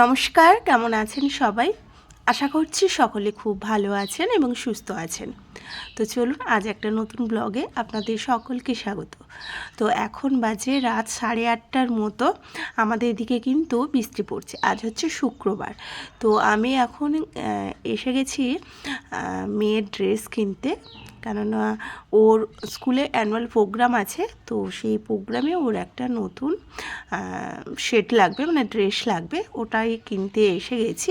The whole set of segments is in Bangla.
নমস্কার, কেমন আছেন সবাই? আশা করছি সকলে খুব ভালো আছেন এবং সুস্থ আছেন। তো চলুন, আজ একটা নতুন ব্লগে আপনাদের সকলকে স্বাগত। তো এখন বাজে রাত সাড়ে আটটার মতো। আমাদের এদিকে কিন্তু বৃষ্টি পড়ছে। আজ হচ্ছে শুক্রবার। তো আমি এখন এসে গেছি মেয়ের ড্রেস কিনতে। কেননা ওর স্কুলে অ্যানুয়াল প্রোগ্রাম আছে, তো সেই প্রোগ্রামে ওর একটা নতুন সেট লাগবে মানে ড্রেস লাগবে। ওটাই কিনতে এসে গেছি।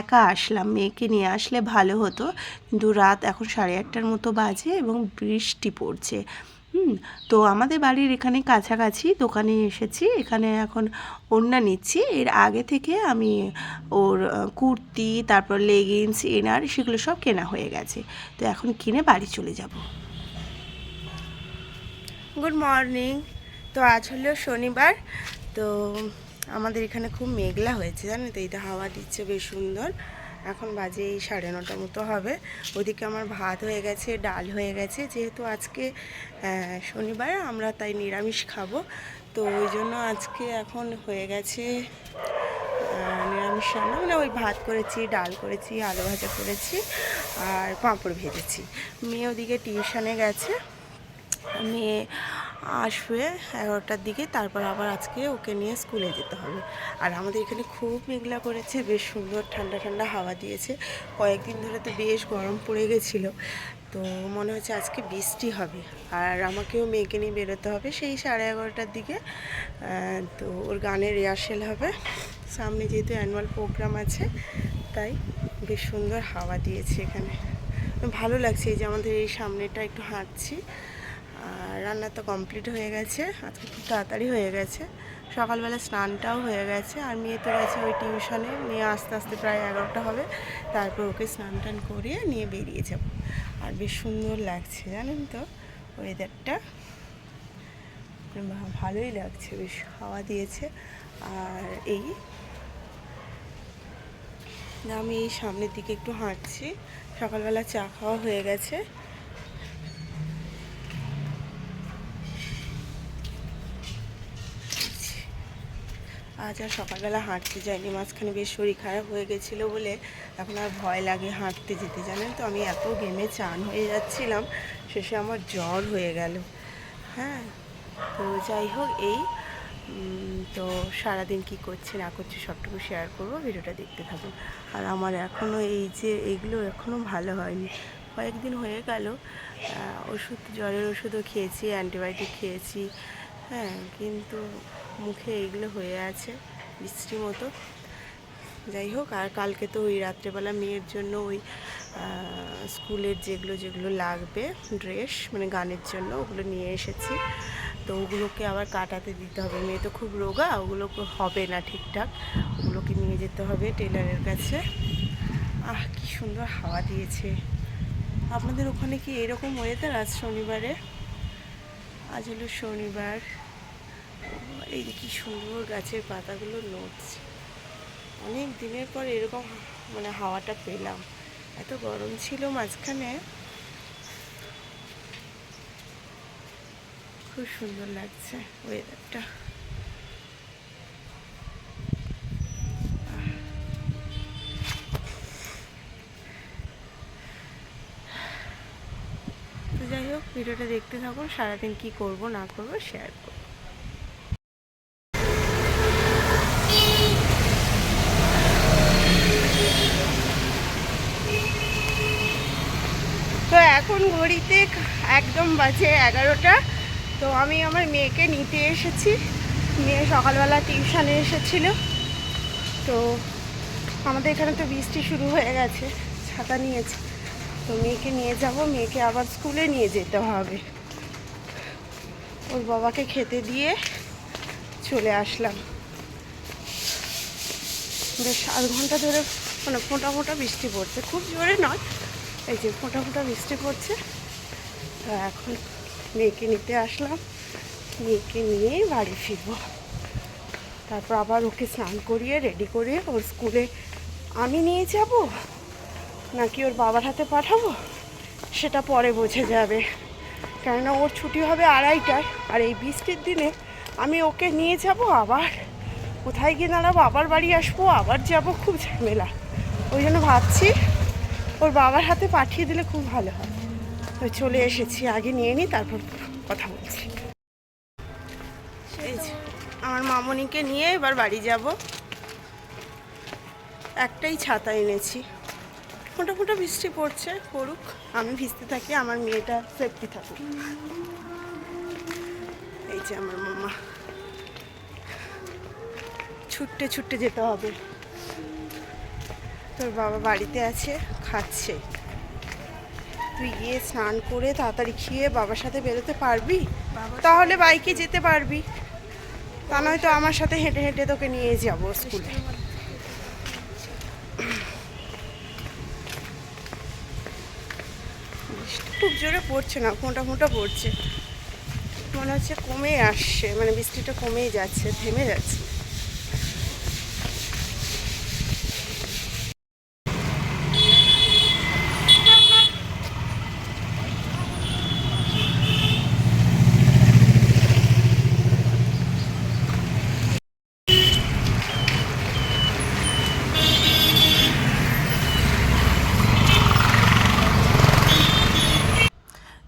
একা আসলাম, মেয়েকে নিয়ে আসলে ভালো হতো। কিন্তু রাত এখন সাড়ে আটটার মতো বাজে এবং বৃষ্টি পড়ছে। হুম, তো আমাদের বাড়ির এখানে কাছাকাছি দোকানে এসেছি, এখানে এখন ওড়না নিচ্ছি। এর আগে থেকে আমি ওর কুর্তি, তারপর লেগিংস এনার সেগুলো সব কেনা হয়ে গেছে। তো এখন কিনে বাড়ি চলে যাব। গুড মর্নিং তো আজ হলো শনিবার, তো আমাদের এখানে খুব মেঘলা হয়েছে জানেন তো এইটা হাওয়া দিচ্ছে, বেশ সুন্দর। এখন বাজে এই সাড়ে নটা মতো হবে। ওদিকে আমার ভাত হয়ে গেছে, ডাল হয়ে গেছে। যেহেতু আজকে শনিবার, আমরা তাই নিরামিষ খাব। তো ওই জন্য আজকে এখন হয়ে গেছে নিরামিষ রান্না। মানে ওই ভাত করেছি, ডাল করেছি, আলু ভাজা করেছি আর পাঁপড় ভেজেছি। মেয়ে ওদিকে টিউশনে গেছে। মেয়ে আসবে এগারোটার দিকে, তারপর আবার আজকে ওকে নিয়ে স্কুলে যেতে হবে। আর আমাদের এখানে খুব মেঘলা করেছে, বেশ সুন্দর ঠান্ডা ঠান্ডা হাওয়া দিয়েছে। কয়েকদিন ধরে তো বেশ গরম পড়ে গেছিল, তো মনে হচ্ছে আজকে বৃষ্টি হবে। আর আমাকেও মেয়েকে নিয়ে বেরোতে হবে সেই সাড়ে এগারোটার দিকে তো ওর গানের রিহার্সেল হবে। সামনে যেহেতু অ্যানুয়াল প্রোগ্রাম আছে, তাই বেশ সুন্দর হাওয়া দিয়েছে এখানে। ভালো লাগছে এই যে আমাদের এই সামনেটা একটু হাঁটছি। আর রান্না তো কমপ্লিট হয়ে গেছে, আজকে খুব তাড়াতাড়ি হয়ে গেছে। সকালবেলা স্নানটাও হয়ে গেছে, আর মেয়ে তো গেছে ওই টিউশনে নিয়ে আস্তে আস্তে প্রায় এগারোটা হবে। তারপর ওকে স্নান টান করিয়ে নিয়ে বেরিয়ে যাব। আর বেশ সুন্দর লাগছে, জানেন তো ওয়েদারটা ভালোই লাগছে, বেশ হাওয়া দিয়েছে। আর এই, আমি এই সামনের দিকে একটু হাঁটছি। সকালবেলা চা খাওয়া হয়ে গেছে। আজ আর সকালবেলা হাঁটতে যাইনি, মাঝখানে বেশ শরীর খারাপ হয়ে গেছিল বলে এখন আর ভয় লাগে হাঁটতে যেতে, জানেন তো? আমি এত গেমে চান হয়ে যাচ্ছিলাম, শেষে আমার জ্বর হয়ে গেল। হ্যাঁ তো যাই হোক, এই তো সারাদিন কি করছি না করছি সবটুকু শেয়ার করব, ভিডিওটা দেখতে থাকুন। আর আমার এখনও এই যে এগুলো এখনও ভালো হয়নি। কয়েকদিন হয়ে গেল ওষুধ, জ্বরের ওষুধও খেয়েছি, অ্যান্টিবায়োটিক খেয়েছি হ্যাঁ কিন্তু মুখে এগুলো হয়ে আছে, বৃষ্টি মতো। যাই হোক, আর কালকে তো ওই রাত্রেবেলা মেয়ের জন্য ওই স্কুলের যেগুলো যেগুলো লাগবে, ড্রেস মানে গানের জন্য, ওগুলো নিয়ে এসেছি। তো ওগুলোকে আবার কাটাতে দিতে হবে। মেয়ে তো খুব রোগা ওগুলো হবে না ঠিকঠাক। ওগুলোকে নিয়ে যেতে হবে টেলারের কাছে। আহ, কি সুন্দর হাওয়া দিয়েছে। আপনাদের ওখানে কি এরকম ওয়েদার আজ শনিবারে? আজ হলো শনিবার। এই কি সুন্দর গাছের পাতাগুলো নড়ছে। অনেক দিনের পর এরকম মানে হাওয়াটা পেলাম। এত গরম ছিল মাঝখানে। খুব সুন্দর লাগছে ওয়েদারটা তো যাই হোক, ভিডিওটা দেখতে থাকুন, সারাদিন কি করব, না করব শেয়ার করব তো এখন ঘড়িতে একদম বাজে এগারোটা। তো আমি আমার মেয়েকে নিতে এসেছি। মেয়ে সকালবেলা টিউশনে এসেছিল। তো আমাদের এখানে তো বৃষ্টি শুরু হয়ে গেছে, ছাতা নিয়েছে। তো মেয়েকে নিয়ে যাব, মেয়েকে আবার স্কুলে নিয়ে যেতে হবে। ওর বাবাকে খেতে দিয়ে চলে আসলাম। বেশ আধ ঘণ্টা ধরে মানে ফোঁটা ফোঁটা বৃষ্টি পড়ছে। খুব জোরে নয় এই যে ফোঁটা ফোঁটা বৃষ্টি পড়ছে, তো এখন মেয়েকে নিতে আসলাম। মেয়েকে নিয়ে বাড়ি ফিরবো। তারপর আবার ওকে স্নান করিয়ে রেডি করে ওর স্কুলে আমি নিয়ে যাব, নাকি ওর বাবার হাতে পাঠাবো? সেটা পরে বোঝা যাবে। কেননা ওর ছুটি হবে আড়াইটায়, আর এই বৃষ্টির দিনে আমি ওকে নিয়ে যাব আবার। কোথায় গিয়ে দাঁড়াবো? আবার বাড়ি আসব, আবার যাব? খুব ঝামেলা। ওই জন্য ভাবছি ওর বাবার হাতে পাঠিয়ে দিলে খুব ভালো হয়। তো চলে এসেছি, আগে নিয়ে নিই তারপর কথা বলছি। আমার মামনিকে নিয়ে এবার বাড়ি যাব। একটাই ছাতা এনেছি। ফোটা ফোটা বৃষ্টি পড়ছে, পড়ুক, আমি ভিজতে থাকি, আমার মেয়েটা সেফটি থাকুক। এই যে আমার মামা। ছুটতে ছুটতে যেতে হবে। তোর বাবা বাড়িতে আছে? খাচ্ছে তুই গিয়ে স্নান করে তাড়াতাড়ি খেয়ে বাবার সাথে বেরোতে পারবি? তাহলে বাইকে যেতে পারবি। তা নয়তো আমার সাথে হেঁটে হেঁটে তোকে নিয়ে যাব স্কুলে। খুব জোরে পড়ছে না ফোঁটা ফোঁটা পড়ছে। মনে হচ্ছে কমে আসছে মানে বৃষ্টিটা কমেই যাচ্ছে থেমে যাচ্ছে।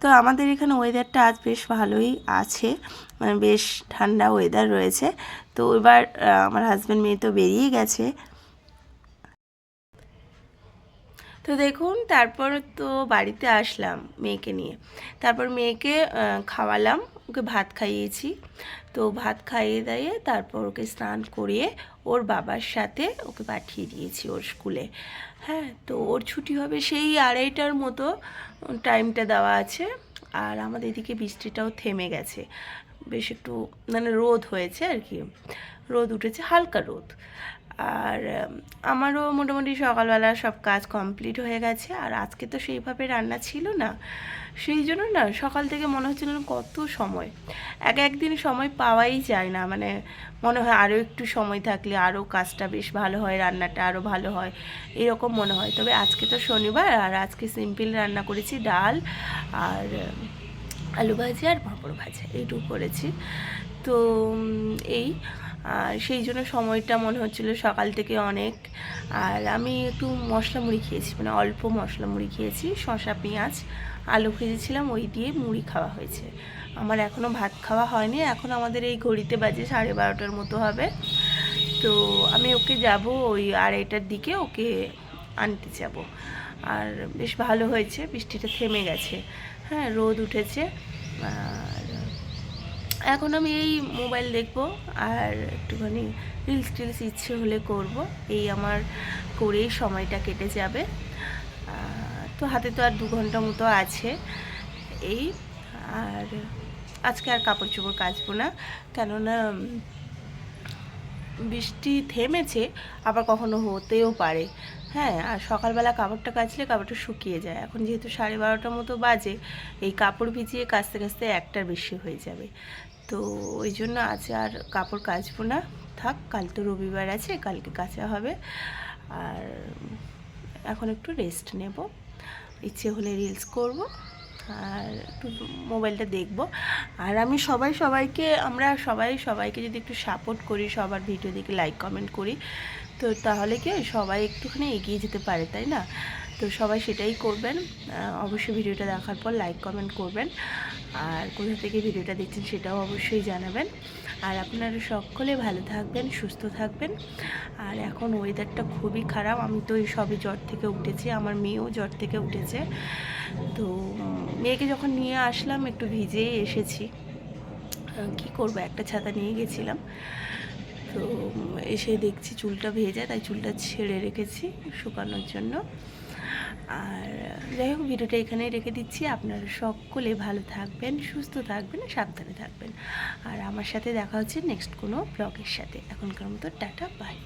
তো আমাদের এখানে ওয়েদারটা আজ বেশ ভালোই আছে। মানে বেশ ঠান্ডা ওয়েদার রয়েছে। তো এবার আমার হাজব্যান্ড মেয়ে তো বেরিয়ে গেছে। তো দেখুন, তারপর তো বাড়িতে আসলাম মেয়েকে নিয়ে। তারপর মেয়েকে খাওয়ালাম, ওকে ভাত খাইয়েছি। তো ভাত খাইয়ে দাইয়ে তারপর ওকে স্নান করিয়ে ওর বাবার সাথে ওকে পাঠিয়ে দিয়েছি ওর স্কুলে। হ্যাঁ তো ওর ছুটি হবে সেই আড়াইটার মতো টাইমটা দেওয়া আছে। আর আমাদের এদিকে বৃষ্টিটাও থেমে গেছে। বেশ একটু মানে রোদ হয়েছে আর কি। রোদ উঠেছে, হালকা রোদ। আর আমারও মোটামুটি সকালবেলা সব কাজ কমপ্লিট হয়ে গেছে, আর আজকে তো সেইভাবে রান্না ছিল না। সেই জন্য না সকাল থেকে মনে হচ্ছিল কত সময়। এক একদিন সময় পাওয়াই যায় না মানে মনে হয় আরও একটু সময় থাকলে আরও কাজটা বেশ ভালো হয়, রান্নাটা আরও ভালো হয়, এরকম মনে হয়। তবে আজকে তো শনিবার, আর আজকে সিম্পল রান্না করেছি ডাল আর, আলু ভাজি আর পাঁপড় ভাজা এইটুকু করেছি। তো এই আর সেই জন্য সময়টা মনে হচ্ছিল সকাল থেকে অনেক। আর আমি একটু মশলা মুড়ি খেয়েছি মানে অল্প মশলা মুড়ি খেয়েছি, শসা, পেঁয়াজ, আলু ভেজেছিলাম, ওই দিয়ে মুড়ি খাওয়া হয়েছে। আমার এখনও ভাত খাওয়া হয়নি, এখন আমাদের এই ঘড়িতে বাজে সাড়ে বারোটার মতো হবে। তো আমি ওকে যাব ওই আড়াইটার দিকে, ওকে আনতে যাব। আর বেশ ভালো হয়েছে, বৃষ্টিটা থেমে গেছে। হ্যাঁ রোদ উঠেছে, আর এখন আমি এই মোবাইল দেখব আর একটুখানি রিলস টিলস ইচ্ছে হলে করব। এই আমার করেই সময়টা কেটে যাবে। তো হাতে তো আর দু ঘণ্টা মতো আছে এই। আর আজকে আর কাপড় চোপড় কাচবো না। কেননা বৃষ্টি থেমেছে, আবার কখনো হতেও পারে। হ্যাঁ আর সকালবেলা কাপড়টা কাচলে কাপড়টা শুকিয়ে যায়। এখন যেহেতু সাড়ে বারোটার মতো বাজে, এই কাপড় ভিজিয়ে কাচতে কাচতে একটার বেশি হয়ে যাবে। তো ওই জন্য আজ আর কাপড় কাচবো না। থাক, কাল তো রবিবার আছে, কালকে কাচা হবে। আর এখন একটু রেস্ট নেব। ইচ্ছে হলে রিলস করব, আর একটু মোবাইলটা দেখব। আর আমি সবাই সবাইকে, আমরা সবাই সবাইকে যদি একটু সাপোর্ট করি, সবার ভিডিও দেখে লাইক কমেন্ট করি তো তাহলে কি সবাই একটুখানি এগিয়ে যেতে পারে, তাই না? তো সবাই সেটাই করবেন। অবশ্যই ভিডিওটা দেখার পর লাইক কমেন্ট করবেন। আর কোথা থেকে ভিডিওটা দেখছেন সেটাও অবশ্যই জানাবেন। আর আপনারা সকলে ভালো থাকবেন, সুস্থ থাকবেন। আর এখন ওয়েদারটা খুবই খারাপ। আমি তো এই সবে জ্বর থেকে উঠেছি। আমার মেয়েও জ্বর থেকে উঠেছে। তো মেয়েকে যখন নিয়ে আসলাম, একটু ভিজেই এসেছি। কি করব? একটা ছাতা নিয়ে গেছিলাম। তো এসে দেখছি চুলটা ভেজা, তাই চুলটা ছেড়ে রেখেছি শুকানোর জন্য। আর যাই হোক, ভিডিওটা এখানেই রেখে দিচ্ছি। আপনারা সকলে ভালো থাকবেন, সুস্থ থাকবেন সাবধানে থাকবেন। আর আমার সাথে দেখা হচ্ছে নেক্সট কোনো ব্লগের সাথে। এখনকার মতো টাটা বাই